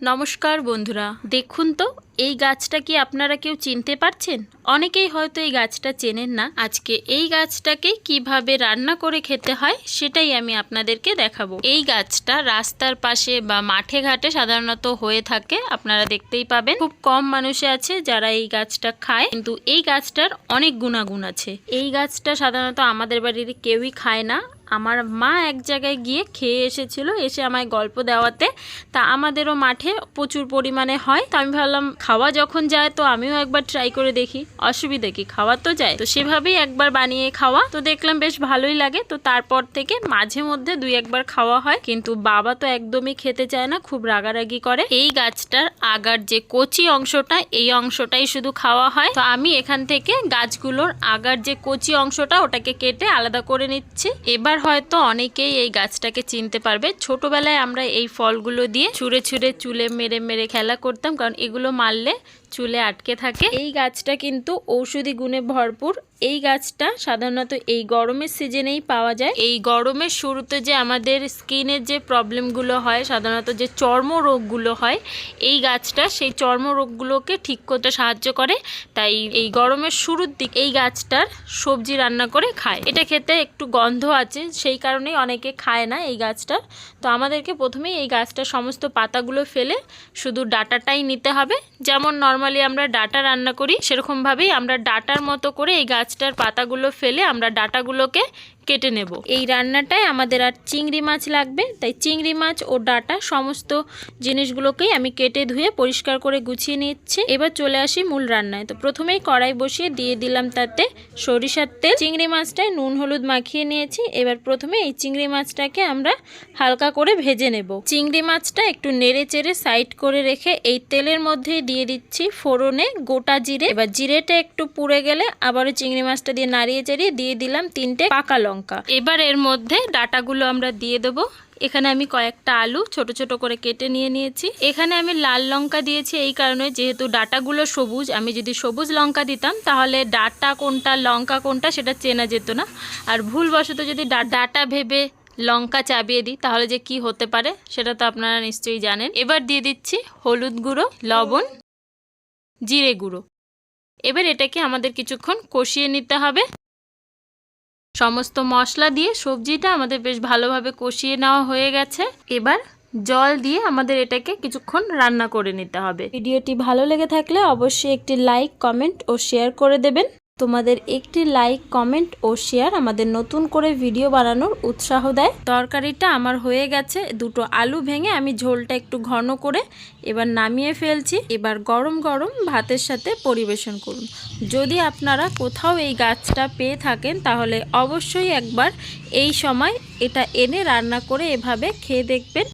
নমস্কার বন্ধুরা দেখুন তো এই গাছটা কি আপনারা কেউ চিনতে পারছেন? অনেকেই হয়তো এই গাছটা চেনেন না। আজকে এই গাছটাকে কীভাবে রান্না করে খেতে হয় সেটাই আমি আপনাদেরকে দেখাবো। এই গাছটা রাস্তার পাশে বা মাঠে ঘাটে সাধারণত হয়ে থাকে, আপনারা দেখতেই পাবেন। খুব কম মানুষে আছে যারা এই গাছটা খায়, কিন্তু এই গাছটার অনেক গুণাগুণ আছে। এই গাছটা সাধারণত আমাদের বাড়ির কেউই খায় না। আমার মা এক জায়গায় গিয়ে খেয়ে এসেছিল, এসে আমায় গল্প দেওয়াতে। তা আমাদেরও মাঠে প্রচুর পরিমাণে হয়। তো আমি ভাবলাম খাওয়া যখন যায় তো আমিও একবার ট্রাই করে দেখি। অসুবিধা কি, খাওয়া তো যায়। তো সেভাবেই একবার বানিয়ে খাওয়া। তো দেখলাম বেশ ভালোই লাগে। তো তারপর থেকে মাঝে মধ্যে দুই একবার খাওয়া হয়। কিন্তু বাবা তো একদমই খেতে চায় না, খুব রাগারাগি করে। এই গাছটার আগার যে কচি অংশটা, এই অংশটাই শুধু খাওয়া হয়। তো আমি এখান থেকে গাছগুলোর আগার যে কচি অংশটা, ওটাকে কেটে আলাদা করে নিচ্ছি। এবার হয়তো অনেকেই এই গাছটাকে চিনতে পারবে। ছোটবেলায় আমরা এই ফলগুলো দিয়ে ছুঁড়ে ছুঁড়ে চুলে মেরে মেরে খেলা করতাম। কারণ এগুলো মারলে চুলে আটকে থাকে। এই গাছটা কিন্তু ঔষধি গুণে ভরপুর। এই গাছটা সাধারণত এই গরমের সিজনেই পাওয়া যায়। এই গরমের শুরুতে যে আমাদের স্কিনের যে প্রবলেমগুলো হয় সাধারণত যে চর্ম রোগগুলো হয় এই গাছটা সেই চর্ম রোগগুলোকে ঠিক করতে সাহায্য করে। তাই এই গরমের শুরুর দিক এই গাছটার সবজি রান্না করে খায়। এটা খেতে একটু গন্ধ আছে সেই কারণেই অনেকে খায় না এই গাছটার। তো আমাদেরকে প্রথমেই এই গাছটার সমস্ত পাতাগুলো ফেলে শুধু ডাটাটাই নিতে হবে যেমন নর্মালি আমরা ডাটা রান্না করি, সেরকমভাবেই আমরা ডাটার মতো করে এই গাছটার পাতাগুলো ফেলে আমরা ডাটাগুলোকে কেটে নেব। এই রান্নাটায় আমাদের আর চিংড়ি মাছ লাগবে, তাই চিংড়ি মাছ ও ডাটা সমস্ত জিনিসগুলোকেই আমি কেটে ধুয়ে পরিষ্কার করে গুছিয়ে নিচ্ছি। এবার চলে আসি মূল রান্নায়। তো প্রথমেই কড়াই বসিয়ে দিয়ে দিলাম তাতে সরিষার তেল। চিংড়ি মাছটায় নুন, হলুদ মাখিয়ে নিয়েছি। এবার প্রথমে এই চিংড়ি মাছটাকে আমরা হালকা করে ভেজে নেব। চিংড়ি মাছটা একটু নেড়ে চেড়ে সাইড করে রেখে এই তেলের মধ্যে দিয়ে দিচ্ছি ফোড়নে গোটা জিরে। এবার জিরেটা একটু পুড়ে গেলে আবারও চিংড়ি মাছটা দিয়ে নাড়িয়ে চেড়িয়ে দিয়ে দিলাম তিনটে পাকা লঙ্কা। এবার এর মধ্যে ডাটাগুলো আমরা দিয়ে দেবো। এখানে আমি কয়েকটা আলু ছোট ছোট করে কেটে নিয়ে নিয়েছি। এখানে আমি লাল লঙ্কা দিয়েছি এই কারণে যেহেতু ডাটাগুলো সবুজ, আমি যদি সবুজ লঙ্কা দিতাম তাহলে ডাটা কোনটা, লঙ্কা কোনটা সেটা চেনা যেত না। আর ভুলবশত যদি ডাটা ভেবে লঙ্কা চাবিয়ে দিই তাহলে যে কি হতে পারে সেটা তো আপনারা নিশ্চয়ই জানেন। এবার দিয়ে দিচ্ছি হলুদ গুঁড়ো, লবণ, জিরে গুঁড়ো। এবার এটাকে আমাদের কিছুক্ষণ কষিয়ে নিতে হবে। সমস্ত মশলা দিয়ে সবজিটা আমাদের বেশ ভালোভাবে কষিয়ে নেওয়া হয়ে গেছে। এবার জল দিয়ে আমাদের এটাকে কিছুক্ষণ রান্না করে নিতে হবে। ভিডিওটি ভালো লেগে থাকলে অবশ্যই একটি লাইক, কমেন্ট ও শেয়ার করে দেবেন। তোমাদের একটি লাইক কমেন্ট ও শেয়ার আমাদের নতুন করে ভিডিও বানানোর উৎসাহ দেয়। তরকারিটা আমার হয়ে গেছে, দুটো আলু ভেঙে আমি ঝোলটা একটু ঘন করে এবার নামিয়ে ফেলছি। এবার গরম গরম ভাতের সাথে পরিবেশন করুন। যদি আপনারা কোথাও এই গাছটা পেয়ে থাকেন, তাহলে অবশ্যই একবার এই সময় এটা এনে রান্না করে এভাবে খেয়ে দেখবেন।